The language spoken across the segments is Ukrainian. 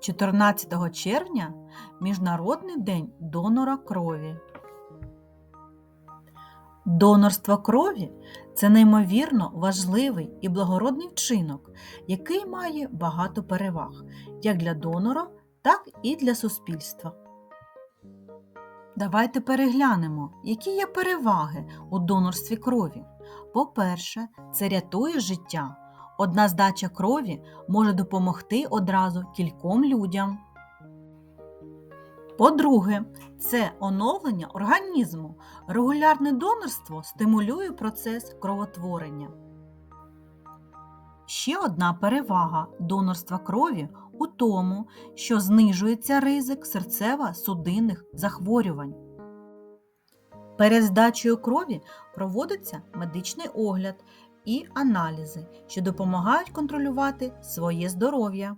14 червня Міжнародний день донора крові. Донорство крові це неймовірно важливий і благородний вчинок, який має багато переваг як для донора, так і для суспільства. Давайте переглянемо, які є переваги у донорстві крові. По-перше, це рятує життя. Одна здача крові може допомогти одразу кільком людям. По-друге, це оновлення організму. Регулярне донорство стимулює процес кровотворення. Ще одна перевага донорства крові у тому, що знижується ризик серцево-судинних захворювань. Перед здачею крові проводиться медичний огляд і аналізи, що допомагають контролювати своє здоров'я.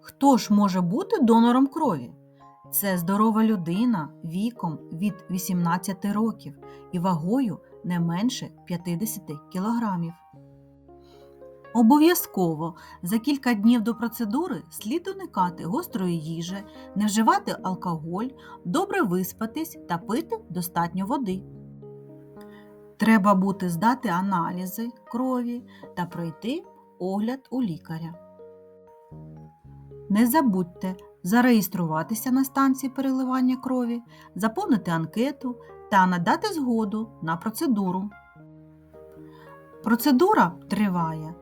Хто ж може бути донором крові? Це здорова людина віком від 18 років і вагою не менше 50 кг. Обов'язково за кілька днів до процедури слід уникати гострої їжі, не вживати алкоголь, добре виспатись та пити достатньо води. Треба бути здати аналізи крові та пройти огляд у лікаря. Не забудьте зареєструватися на станції переливання крові, заповнити анкету та надати згоду на процедуру. Процедура триває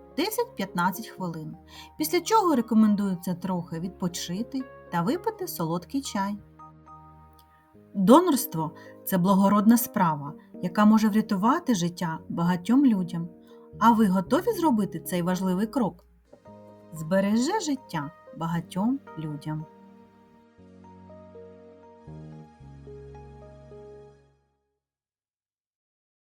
10-15 хвилин, після чого рекомендується трохи відпочити та випити солодкий чай. Донорство це благородна справа, яка може врятувати життя багатьом людям. А ви готові зробити цей важливий крок? Збереже життя багатьом людям.